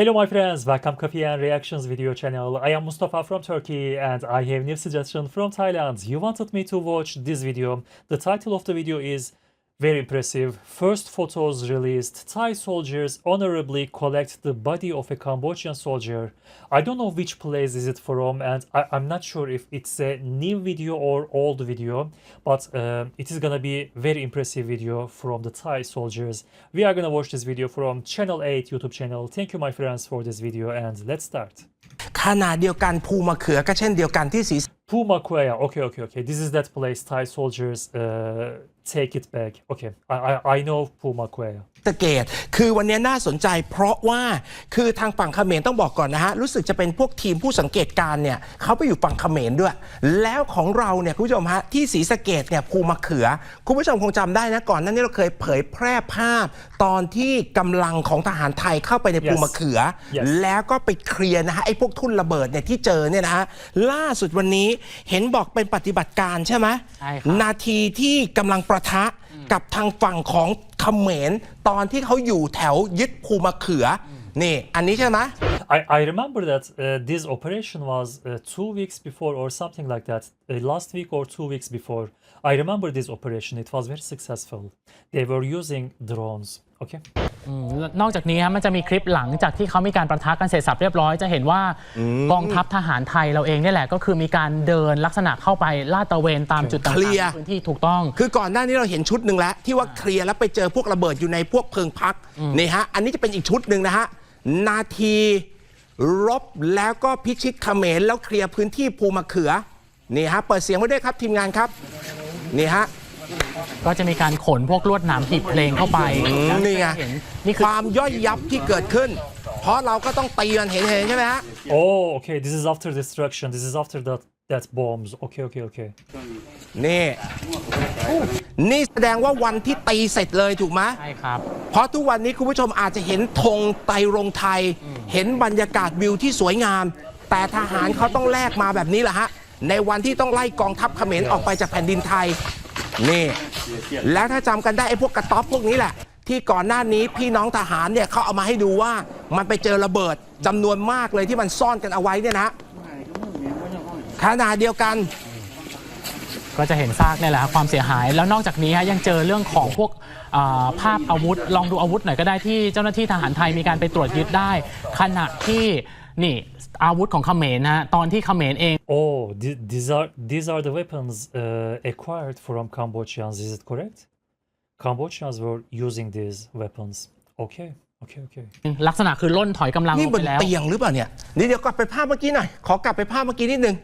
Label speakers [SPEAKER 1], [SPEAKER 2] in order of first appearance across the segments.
[SPEAKER 1] Hello my friends, welcome Coffee and Reactions video channel. I am Mustafa from Turkey and I have new suggestion from Thailand. You wanted me to watch this video. The title of the video is very impressive. First photos released. Thai soldiers honorably collect the body of a Cambodian soldier. I don't know which place is it from and I, I'm not sure if it's a new video or old video, but um, it is gonna be very impressive video from the Thai soldiers. We are gonna watch this video from Channel 8 YouTube channel. Thank you my friends for this video and let's start.
[SPEAKER 2] ขนาดเดียวกันภูมะเขือก็เช่นเดียวกันที่ศรี
[SPEAKER 1] Puma Kuya. Okay, okay, okay. This is that place Thai soldiers uh, take it back. Okay, I, I, I know Puma Kuya.
[SPEAKER 2] สะเกตคือวันนี้น่าสนใจเพราะว่าคือทางฝั่งเขมรต้องบอกก่อนนะฮะ รู้สึกจะเป็นพวกทีมผู้สังเกตการณ์เนี่ยเขาไปอยู่ฝั่งเขมรด้วย แล้วของเราเนี่ยคุณผู้ชมฮะ ที่ศรีสะเกดเนี่ยภูมะเขือ คุณผู้ชมคงจำได้นะก่อนหนั้นนี้เราเคยเผยแพร่ภาพ ตอนที่กำลังของทหารไทยเข้าไปในภูมะเขือ
[SPEAKER 1] Yes.
[SPEAKER 2] แล้วก็ไปเคลียร์นะฮะไอ้พวกทุ่นระเบิดเนี่ยที่เจอเนี่ยนะฮะล่าสุดวันนี้เห็นบอกเป็นปฏิบัติการใช่ไหม
[SPEAKER 3] ใช่ครับ
[SPEAKER 2] นาทีที่กำลังประทะกับทางฝั่งของเขมรตอนที่เขาอยู่แถวยึดภูมะเขืออนี่อันนี้ใช่ไหม
[SPEAKER 1] I, I remember that uh, this operation was uh, two weeks before or something like that. Uh, last week or two weeks before. I remember this operation. It was very successful. They were using drones. Okay.
[SPEAKER 3] อืมนอกจากนี้ครับมันจะมีคลิปหลังจากที่เขามีการประทะกันเสร็จสับเรียบร้อยจะเห็นว่ากองทัพทหารไทยเราเองเนี่ยแหละ ก็คือมีการเดินลักษณะเข้าไปลาดตระเวนตามจุดต่าง
[SPEAKER 2] เคลียร์
[SPEAKER 3] ๆในพื้นที่ถูกต้อง
[SPEAKER 2] คือก่อนหน้านี้เราเห็นชุดหนึ่งแล้ว ที่ว่าเคลียร์แล้วไปเจอพวกระเบิดอยู่ในพวกเพิงพักนี่ฮะ อันนี้จะเป็นอีกชุดหนึ่งนะฮะ นาทีรบแล้วก็พิชิตเขมรแล้วเคลียร์พื้นที่ภูมะเขือนี่ฮะ เปิดเสียงไว้ด้วยครับทีมงานครับนี่ฮะ
[SPEAKER 3] ก็จะมีการขนพวกลวดหนามหีบเพลงเข้าไปแล้ว
[SPEAKER 2] นี่ไง
[SPEAKER 3] เห็น นี่คือ
[SPEAKER 2] ความย่อยยับที่เกิดขึ้น เพราะเราก็ต้องตีมันเห็นเห็นใช่ไหมฮะ
[SPEAKER 1] Oh, okay. This is after destruction. This is after that that bombs. Okay, okay, okay.
[SPEAKER 2] นี่ นี่แสดงว่าวันที่ตีเสร็จเลยถูกไหม
[SPEAKER 3] ใช่ครับ
[SPEAKER 2] เพราะทุกวันนี้คุณผู้ชมอาจจะเห็นธงไตรรงไทย เห็นบรรยากาศวิวที่สวยงาม แต่ทหารเขาต้องแลกมาแบบนี้แหละฮะ ในวันที่ต้องไล่กองทัพเขมรออกไปจากแผ่นดินไทย นี่ แล้วถ้าจำกันได้ไอ้พวกกระต๊อบพวกนี้แหละ ที่ก่อนหน้านี้พี่น้องทหารเนี่ยเขาเอามาให้ดูว่ามันไปเจอระเบิดจำนวนมากเลยที่มันซ่อนกันเอาไว้เนี่ยนะขณะเดียวกัน
[SPEAKER 3] ก็จะเห็นซากเนี่ยแหละครับความเสียหายแล้วนอกจากนี้ฮะยังเจอเรื่องของพวกอ่าภาพอาวุธ ลองดูอาวุธหน่อยก็ได้ที่เจ้าหน้าที่ทหารไทยมีการไปตรวจยึดได้ ขณะที่นี่อาวุธของเขมรนะฮะตอนที่เขมรเอง
[SPEAKER 1] Oh, th- these are these are the weapons uh, acquired from Cambodians. Is it correct? Cambodians were using these weapons. Okay, okay, okay.
[SPEAKER 3] ลักษณะคือล่นถอยกำลัง
[SPEAKER 2] นี่
[SPEAKER 3] ลง
[SPEAKER 2] บ
[SPEAKER 3] ไป
[SPEAKER 2] น
[SPEAKER 3] แล้ว
[SPEAKER 2] เตียงหรือเปล่าเนี่ยนี่เดี๋ยวกลับไปภาพเมื่อกี้หน่อย ขอกลับไปภาพเมื่อกี้นิดนึง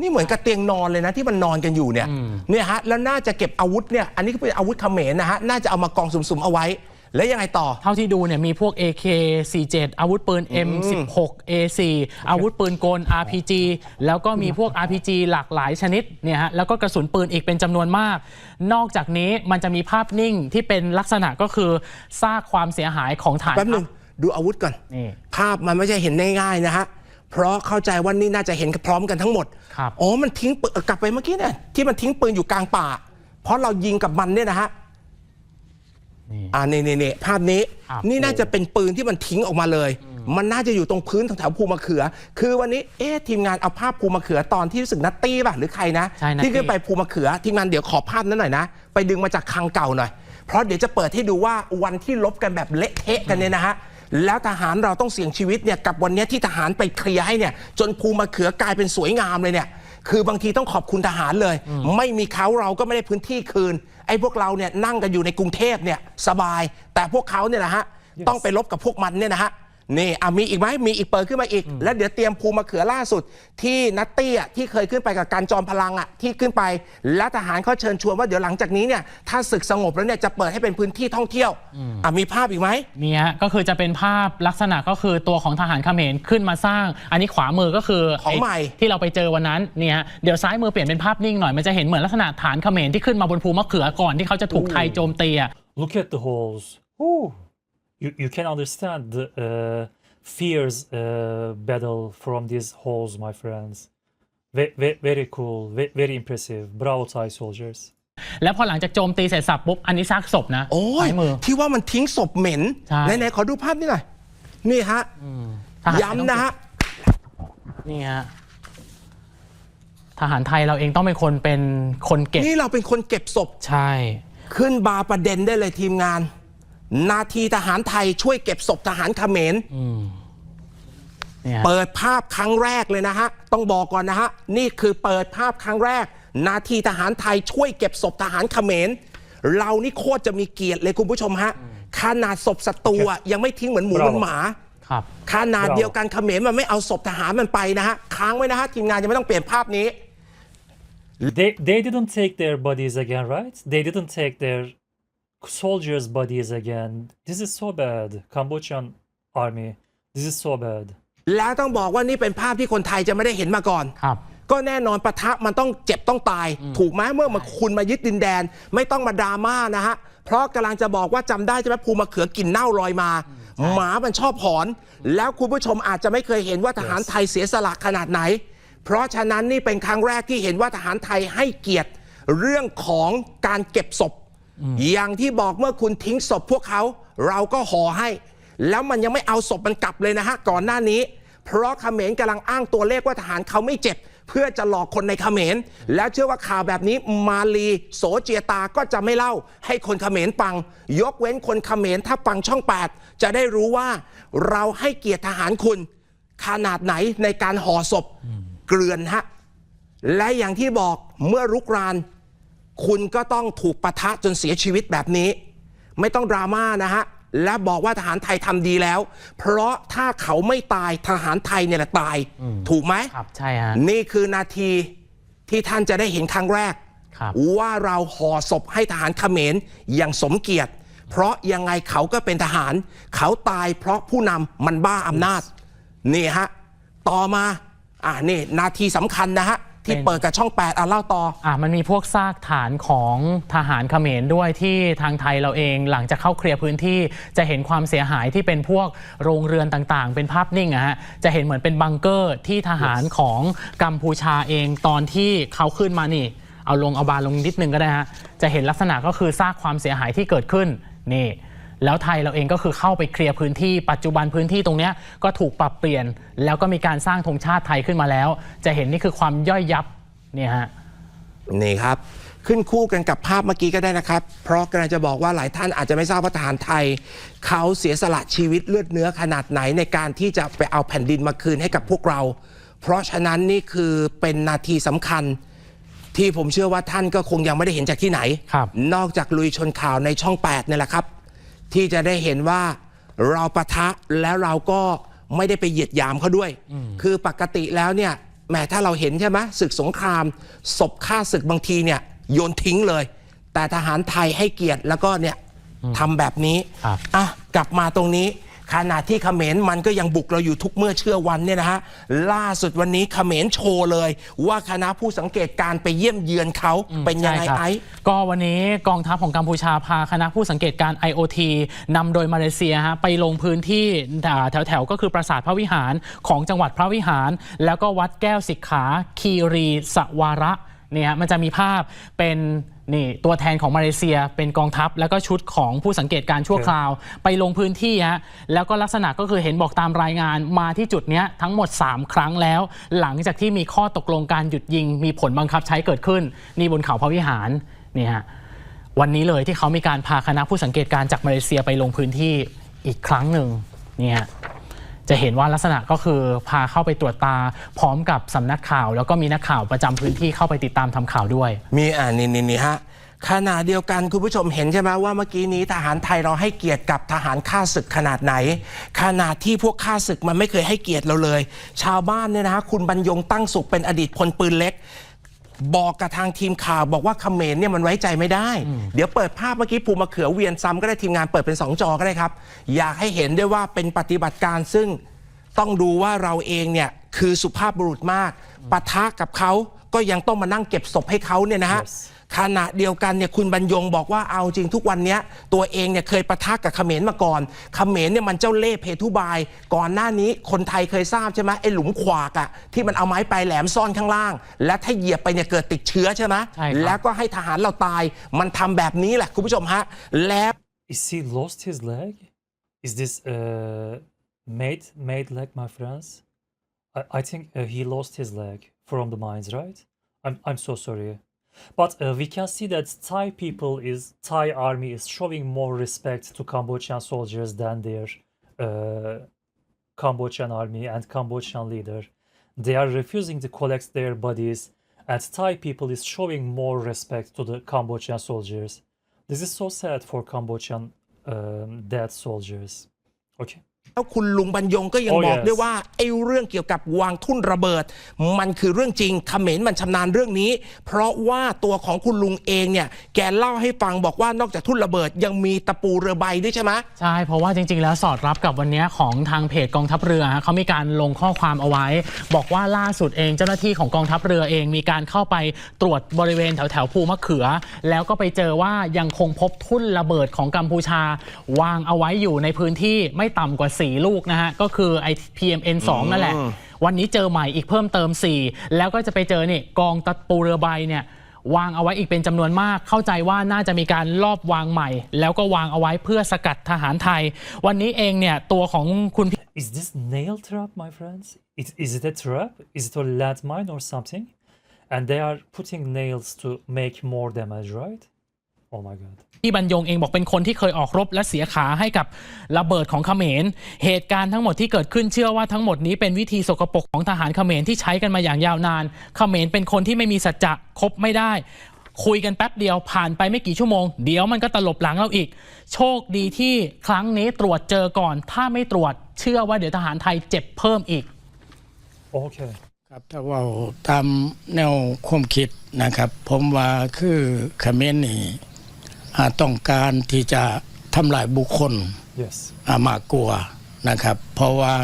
[SPEAKER 2] นี่เหมือนกับเตียงนอนเลยนะที่มันนอนกันอยู่เนี่ย เนี่ยฮะ แล้วน่าจะเก็บอาวุธเนี่ย อันนี้ก็เป็นอาวุธเขมรนะฮะ น่าจะเอามากองสุ่มๆเอาไว้ แล้วยังไงต่อ
[SPEAKER 3] เท่าที่ดูเนี่ยมีพวก AK47 อาวุธปืน M16 A4 อาวุธปืนกล RPG แล้วก็มีพวก RPG หลากหลายชนิดเนี่ยฮะแล้วก็กระสุนปืนอีกเป็นจำนวนมาก นอกจากนี้มันจะมีภาพนิ่งที่เป็นลักษณะก็คือซากความเสียหายของฐาน
[SPEAKER 2] แป๊บหนึงดูอาวุธก่อน
[SPEAKER 3] นี่
[SPEAKER 2] ภาพมันไม่ใช่เห็นง่ายๆนะฮะ เพราะเข้าใจว่านี่น่าจะเห็นพร้อมกันทั้งหมด
[SPEAKER 3] ครับ
[SPEAKER 2] อ๋อ มันทิ้งปืนเอ่อกลับไปเมื่อกี้เนี่ยที่มันทิ้งปืนอยู่กลางป่า เพราะเรายิงกับมันเนี่ยนะฮะ
[SPEAKER 3] นี่
[SPEAKER 2] อ่านี่นี่นี่ภาพนี้
[SPEAKER 3] ครับ
[SPEAKER 2] นี่น่าจะเป็นปืนที่มันทิ้งออกมาเลย มันน่าจะอยู่ตรงพื้นแถวๆภูมะเขือ คือวันนี้เอ๊ะทีมงานเอาภาพภูมะเขือตอนที่รู้สึกนัตตี้ป่ะหรือใครนะ
[SPEAKER 3] ใช่นัตตี้
[SPEAKER 2] ที่ขึ้นไปภูมะเขือทีมงานเดี๋ยวขอภาพนั้นหน่อยนะ ไปดึงมาจากคลังเก่าหน่อย เพราะเดี๋ยวจะเปิดให้ดูว่าวันที่ลบกันแบบเละเทะกันเนี่ยนะฮะแล้วทหารเราต้องเสี่ยงชีวิตเนี่ยกับวันเนี้ยที่ทหารไปเคลียร์ให้เนี่ยจนภูมะเขือกลายเป็นสวยงามเลยเนี่ย คือบางทีต้องขอบคุณทหารเลย ไม่มีเขาเราก็ไม่ได้พื้นที่คืน ไอ้พวกเราเนี่ยนั่งกันอยู่ในกรุงเทพเนี่ยสบาย แต่พวกเขาเนี่ยนะฮะต้องไปลบกับพวกมันเนี่ยนะฮะ นี่อะมีอีกไหมมีอีกเปิดขึ้นมาอีก แล้วเดี๋ยวเตรียมภูมะเขือล่าสุด ที่นัตตี้อะที่เคยขึ้นไปกับการจอมพลังอะที่ขึ้นไป แล้วทหารเขาเชิญชวนว่าเดี๋ยวหลังจากนี้เนี่ยถ้าศึกสงบแล้วเนี่ยจะเปิดให้เป็นพื้นที่ท่องเที่ยวอะมีภาพอีกไหม
[SPEAKER 3] นี่ฮะก็คือจะเป็นภาพลักษณะก็คือตัวของทหารเขมรขึ้นมาสร้าง อันนี้ขวามือก็คือ
[SPEAKER 2] ของใหม่
[SPEAKER 3] ไที่เราไปเจอวันนั้นเนี่ยฮะเดี๋ยวซ้ายมือเปลี่ยนเป็นภาพนิ่งหน่อยมันจะเห็นเหมือนลักษณะฐานเขมรที่ขึ้นมาบนภูมะเขือก่อนที่เขาจะถูกไทยโจมตีอะ
[SPEAKER 1] Look at the holes. Ooh. You, you can understand the uh, fierce uh, battle from these holes, my friends. Ve- ve- very cool, ve- very impressive. Bravo, Thai soldiers.
[SPEAKER 3] แล้วพอหลังจากโจมตีเสร็จสับปุ๊บ อันนี้ซากศพนะ
[SPEAKER 2] โอ้ย
[SPEAKER 3] ซ้ายมือ
[SPEAKER 2] ที่ว่ามันทิ้งศพเหม็น
[SPEAKER 3] ใช่
[SPEAKER 2] ไหนๆขอดูภาพนี่หน่อย นี่ฮะ
[SPEAKER 3] ทหาร
[SPEAKER 2] ย้ำนะฮะ
[SPEAKER 3] นี่ฮะทหารไทยเราเองต้องเป็นคนเป็นคนเก็บ
[SPEAKER 2] นี่เราเป็นคนเก็บศพ
[SPEAKER 3] ใช่
[SPEAKER 2] ขึ้นบาร์ประเด็นได้เลยทีมงาน นาทีทหารไทยช่วยเก็บศพทหารเขมร
[SPEAKER 3] เนี่ย
[SPEAKER 2] เปิดภาพครั้งแรกเลยนะฮะ ต้องบอกก่อนนะฮะ นี่คือเปิดภาพครั้งแรก นาทีทหารไทยช่วยเก็บศพทหารเขมร เรานี่โคตรจะมีเกียรติเลยคุณผู้ชมฮะขนาดศพศัตรูอะยังไม่ทิ้งเหมือนหมูเหมือนหมา
[SPEAKER 3] ครับ
[SPEAKER 2] ขนาดเดียวกันเขมรมันไม่เอาศพทหารมันไปนะฮะค้างไว้นะฮะทีมงานยังไม่ต้องเปลี่ยนภาพนี้
[SPEAKER 1] They they didn't take their bodies again, right? They didn't take their soldiers' bodies again. This is so bad. Cambodian army. This is so bad.
[SPEAKER 2] แล้วต้องบอกว่านี่เป็นภาพที่คนไทยจะไม่ได้เห็นมาก่อน
[SPEAKER 3] ครับ
[SPEAKER 2] ก็แน่นอนปะทะมันต้องเจ็บต้องตาย ถูกไหมเมื่อมาคุณมายึดดินแดน ไม่ต้องมาดราม่านะฮะ เพราะกำลังจะบอกว่าจำได้ใช่ไหมภูมะเขือกลิ่นเน่าลอยมา หมามันชอบหอน แล้วคุณผู้ชมอาจจะไม่เคยเห็นว่าทหารไทยเสียสละขนาดไหน เพราะฉะนั้นนี่เป็นครั้งแรกที่เห็นว่าทหารไทยให้เกียรติ เรื่องของการเก็บศพ อย่างที่บอกเมื่อคุณทิ้งศพพวกเขา เราก็ห่อให้ แล้วมันยังไม่เอาศพมันกลับเลยนะฮะก่อนหน้านี้ เพราะเขมรกำลังอ้างตัวเลขว่าทหารเขาไม่เจ็บ เพื่อจะหลอกคนในเขมร แล้วเชื่อว่าข่าวแบบนี้มาลีโสเจียตาก็จะไม่เล่า ให้คนเขมรฟัง ยกเว้นคนเขมรถ้าฟังช่อง 8 จะได้รู้ว่า เราให้เกียรติทหารคุณ ขนาดไหนในการห่อศพเกลือนฮะและอย่างที่บอกเมื่อรุกราน คุณก็ต้องถูกปะทะจนเสียชีวิตแบบนี้ ไม่ต้องดราม่านะฮะ และบอกว่าทหารไทยทำดีแล้ว เพราะถ้าเขาไม่ตายทหารไทยเนี่ยแหละตาย ถูกไหม
[SPEAKER 3] ครับใช่ฮะ
[SPEAKER 2] นี่คือนาทีที่ท่านจะได้เห็นครั้งแรก
[SPEAKER 3] ครับ
[SPEAKER 2] ว่าเราห่อศพให้ทหารเขมรอย่างสมเกียรติ เพราะยังไงเขาก็เป็นทหาร เขาตายเพราะผู้นำมันบ้าอำนาจนี่ฮะต่อมาอ่านี่นาทีสำคัญนะฮะ ที่
[SPEAKER 3] เป็น
[SPEAKER 2] เปิดกับช่อง 8อะเล่าต่อ
[SPEAKER 3] อะมันมีพวกซากฐานของทหารเขมรด้วยที่ทางไทยเราเองหลังจากเข้าเคลียร์พื้นที่จะเห็นความเสียหายที่เป็นพวกโรงเรือนต่างๆ เป็นภาพนิ่งอะฮะจะเห็นเหมือนเป็นบังเกอร์ที่ทหารของกัมพูชาเองตอนที่เขาขึ้นมานี่ เอาลงเอาบานลงนิดนึงก็ได้ฮะจะเห็นลักษณะก็คือซากความเสียหายที่เกิดขึ้นนี่ แล้วไทยเราเองก็คือเข้าไปเคลียร์พื้นที่ปัจจุบันพื้นที่ตรงนี้ก็ถูกปรับเปลี่ยน แล้วก็มีการสร้างธงชาติไทยขึ้นมาแล้ว จะเห็นนี่คือความย่อยยับเนี่ยฮะ
[SPEAKER 2] นี่ครับขึ้นคู่กันกับภาพเมื่อกี้ก็ได้นะครับ เพราะกำลังจะบอกว่าหลายท่านอาจจะไม่ทราบว่าทหารไทย เขาเสียสละชีวิตเลือดเนื้อขนาดไหนในการที่จะไปเอาแผ่นดินมาคืนให้กับพวกเรา เพราะฉะนั้นนี่คือเป็นนาทีสำคัญ ที่ผมเชื่อว่าท่านก็คงยังไม่ได้เห็นจากที่ไหน นอกจากลุยชนข่าวในช่อง 8นี่แหละครับ ที่จะได้เห็นว่าเราปะทะแล้วเราก็ไม่ได้ไปเหยียดหยามเขาด้วย คือปกติแล้วเนี่ยแหมถ้าเราเห็นใช่ไหมศึกสงครามศพฆ่าศึกบางทีเนี่ยโยนทิ้งเลย แต่ทหารไทยให้เกียรติแล้วก็เนี่ยทำแบบนี้
[SPEAKER 3] ครับ
[SPEAKER 2] อะกลับมาตรงนี้ ขณะที่เขมรมันก็ยังบุกเราอยู่ทุกเมื่อเชื่อวันเนี่ยนะฮะล่าสุดวันนี้เขมรโชว์เลย ว่าคณะผู้สังเกตการณ์ไปเยี่ยมเยือนเขาเป็นยังไง
[SPEAKER 3] ใช่ครับ
[SPEAKER 2] ไอ้
[SPEAKER 3] ก็วันนี้กองทัพของกัมพูชาพาคณะผู้สังเกตการณ์ IOT นำโดยมาเลเซียฮะไปลงพื้นที่แถวแถวๆก็คือปราสาทพระวิหารของจังหวัดพระวิหาร แล้วก็วัดแก้วสิกขาคีรีสวาระเนี่ยฮะมันจะมีภาพเป็น นี่ตัวแทนของมาเลเซียเป็นกองทัพ แล้วก็ชุดของผู้สังเกตการณ์ชั่วคราว ไปลงพื้นที่ฮะแล้วก็ลักษณะก็คือเห็นบอกตามรายงานมาที่จุดนี้ทั้งหมด 3 ครั้งแล้ว หลังจากที่มีข้อตกลงการหยุดยิง มีผลบังคับใช้เกิดขึ้น นี่บนเขาพระวิหารนี่ฮะวันนี้เลยที่เขามีการพาคณะผู้สังเกตการณ์จากมาเลเซียไปลงพื้นที่อีกครั้งหนึ่งเนี่ย จะเห็นว่าลักษณะก็คือพาเข้าไปตรวจตาพร้อมกับสำนักข่าว แล้วก็มีนักข่าวประจำพื้นที่เข้าไปติดตามทำข่าวด้วย
[SPEAKER 2] มีอ่านี่นี่นี่ฮะขณะเดียวกันคุณผู้ชมเห็นใช่ไหมว่าเมื่อกี้นี้ทหารไทยเราให้เกียรติกับทหารข้าศึกขนาดไหน ขนาดที่พวกข้าศึกมันไม่เคยให้เกียรติเราเลย ชาวบ้านเนี่ยนะฮะคุณบรรยงตั้งสุขเป็นอดีตพลปืนเล็ก บอกกับทางทีมข่าวบอกว่าเขมรเนี่ยมันไว้ใจไม่ได้ เดี๋ยวเปิดภาพเมื่อกี้ภูมะเขือเวียนซ้ำก็ได้ทีมงานเปิดเป็นสองจอก็ได้ครับ อยากให้เห็นด้วยว่าเป็นปฏิบัติการซึ่งต้องดูว่าเราเองเนี่ยคือสุภาพบุรุษมากปะทะกับเขาก็ยังต้องมานั่งเก็บศพให้เขาเนี่ยนะฮะ
[SPEAKER 1] Yes
[SPEAKER 2] ขณะเดียวกันเนี่ยคุณบรรยงบอกว่าเอาจริงทุกวันเนี้ยตัวเองเนี่ยเคยปะทะกับเขมรมาก่อนเขมรเนี่ยมันเจ้าเล่ห์เพทุบาย ก่อนหน้านี้คนไทยเคยทราบใช่ไหมไอ้หลุมขวากอะที่มันเอาไม้ปลายแหลมซ่อนข้างล่าง และถ้าเหยียบไปเนี่ยเกิดติดเชื้อใช่ไหม
[SPEAKER 3] ใช่ครับ
[SPEAKER 2] แล้วก็ให้ทหารเราตายมันทำแบบนี้แหละคุณผู้ชมฮะแล้ว
[SPEAKER 1] Is he lost his leg? Is this uh made made leg, my friends. I, I think uh, he lost his leg from the mines, right? I'm I'm so sorry, but uh, we can see that Thai people is Thai army is showing more respect to Cambodian soldiers than their uh, Cambodian army and Cambodian leader. They are refusing to collect their bodies, and Thai people is showing more respect to the Cambodian soldiers. This is so sad for Cambodian um, dead soldiers. Okay.
[SPEAKER 2] แล้วคุณลุงบรรยงก็ยัง
[SPEAKER 1] Oh,
[SPEAKER 2] บอก
[SPEAKER 1] yes.
[SPEAKER 2] ด้วยว่าไอ้เรื่องเกี่ยวกับวางทุ่นระเบิด มันคือเรื่องจริงเขมรมันชำนาญเรื่องนี้ เพราะว่าตัวของคุณลุงเองเนี่ย แกเล่าให้ฟังบอกว่านอกจากทุ่นระเบิด ยังมีตะปูเรือใบด้วยใช่ไหม
[SPEAKER 3] ใช่ เพราะว่าจริง ๆ แล้วสอดรับกับวันนี้ของทางเพจกองทัพเรือฮะเขามีการลงข้อความเอาไว้ บอกว่าล่าสุดเองเจ้าหน้าที่ของกองทัพเรือเองมีการเข้าไปตรวจบริเวณแถวแถวๆภูมะเขือ แล้วก็ไปเจอว่ายังคงพบทุ่นระเบิดของกัมพูชา วางเอาไว้อยู่ในพื้นที่ไม่ต่ำกว่า4 ลูกนะฮะ ก็คือไอ PMN 2 นั่นแหละ วันนี้เจอใหม่อีกเพิ่มเติม 4 แล้วก็จะไปเจอนี่กองตะปูเรือใบเนี่ยวางเอาไว้อีกเป็นจำนวนมาก เข้าใจว่าน่าจะมีการลอบวางใหม่ แล้วก็วางเอาไว้เพื่อสกัดทหารไทย วันนี้เองเนี่ย ตัวของคุณ
[SPEAKER 1] Is this nail trap, my friends? Is, is it a trap? Is it a landmine or something? And they are putting nails to make more damage, right? Oh my god.
[SPEAKER 3] พี่บรรยงเองบอกเป็นคนที่เคยออกรบและเสียขาให้กับระเบิดของเขมร เหตุการณ์ทั้งหมดที่เกิดขึ้นเชื่อว่าทั้งหมดนี้เป็นวิธีสกปรกของทหารเขมรที่ใช้กันมาอย่างยาวนาน เขมรเป็นคนที่ไม่มีสัจจะคบไม่ได้ คุยกันแป๊บเดียวผ่านไปไม่กี่ชั่วโมง เดี๋ยวมันก็ตลบหลังเราอีก โชคดีที่ครั้งนี้ตรวจเจอก่อน ถ้าไม่ตรวจ เชื่อว่าเดี๋ยวทหารไทยเจ็บเพิ่มอีก
[SPEAKER 1] Okay.
[SPEAKER 4] ครับถ้าเว่าตามแนวความคิดนะครับ ผมว่าคือเขมรนี่อ่า ต้องการที่จะทำลายบุคคล
[SPEAKER 1] Yes.
[SPEAKER 4] อ่ามากกลัวนะครับ เพราะว่า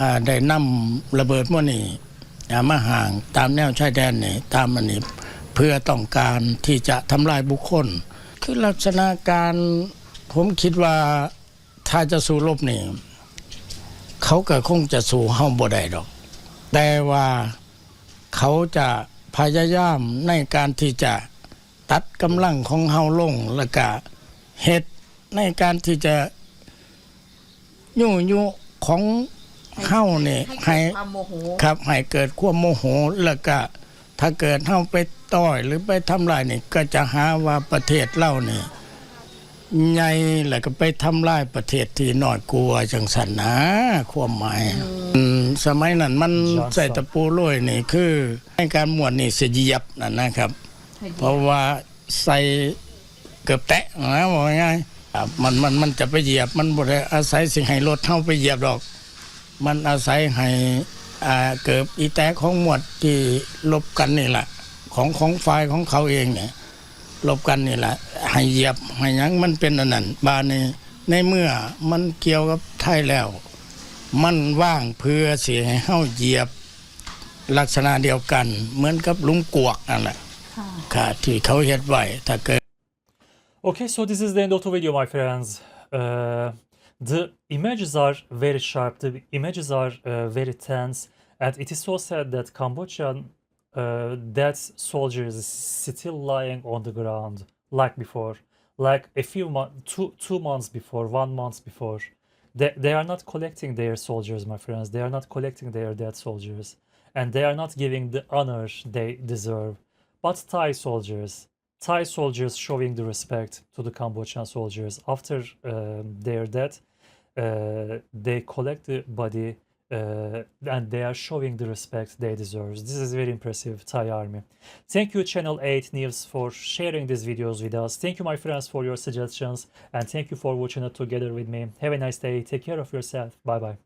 [SPEAKER 4] อ่าได้นำระเบิดมั่วนี่อ่ามาห่างตามแนวชายแดนนี่ตามมันนี่เพื่อต้องการที่จะทำลายบุคคล คือลักษณะการผมคิดว่าถ้าจะสู้รบนี่เขาก็คงจะสู้เฮาบ่ได้ดอก แต่ว่าเขาจะพยายามในการที่จะ ตัดกำลังของเฮาลงแล้วก็เฮ็ดในการที่จะยุ่ยุของเฮานี่ให้
[SPEAKER 5] ความโมโห
[SPEAKER 4] ครับให้เกิดความโมโหแล้วก็ถ้าเกิดเฮาไปต่อยหรือไปทำลายนี่ก็จะหาว่าประเทศเรานี่ใหญ่แล้วก็ไปทำลายประเทศที่น้อยกลัวจังสันนะความหมายสมัยนั้นมันใส่ตะปูโรยนี่คือ ให้การมวดนี่เสียยียบนั่นนะครับ เพราะว่าใส่เกือบแตะนะบอกง่ายๆมันมันมันจะไปเหยียบมันบ่ได้อาศัยสิ่งให้รถเท่าไปเหยียบดอก มันอาศัยให้เกิดอีแตกของหมวดที่ลบกันนี่แหละของของฝ่ายของเขาเองเนี่ยลบกันนี่แหละให้เหยียบให้ยังมันเป็นอันนั้นบานในในเมื่อมันเกี่ยวกับไทยแล้ว มันว่างเพื่อเสิให้เฮาเหยียบลักษณะเดียวกัน เหมือนกับลุงกวกนั่นแหละ ที่เขาเฮ็ดไว้ถ้าเกิด
[SPEAKER 1] Okay, so this is the end of the video, my friends. Uh, the images are very sharp, the images are uh, very tense, and it is so sad that Cambodian uh, dead soldiers is still lying on the ground like before, like a few months, two, two months before, one month before. They, they are not collecting their soldiers, my friends. They are not collecting their dead soldiers, and they are not giving the honor they deserve. But Thai soldiers, Thai soldiers showing the respect to the Cambodian soldiers after um, their death. Uh, they collect the body uh, and they are showing the respect they deserve. This is very impressive, Thai army. Thank you, Channel 8 News, for sharing these videos with us. Thank you, my friends, for your suggestions, and thank you for watching it together with me. Have a nice day. Take care of yourself. Bye bye.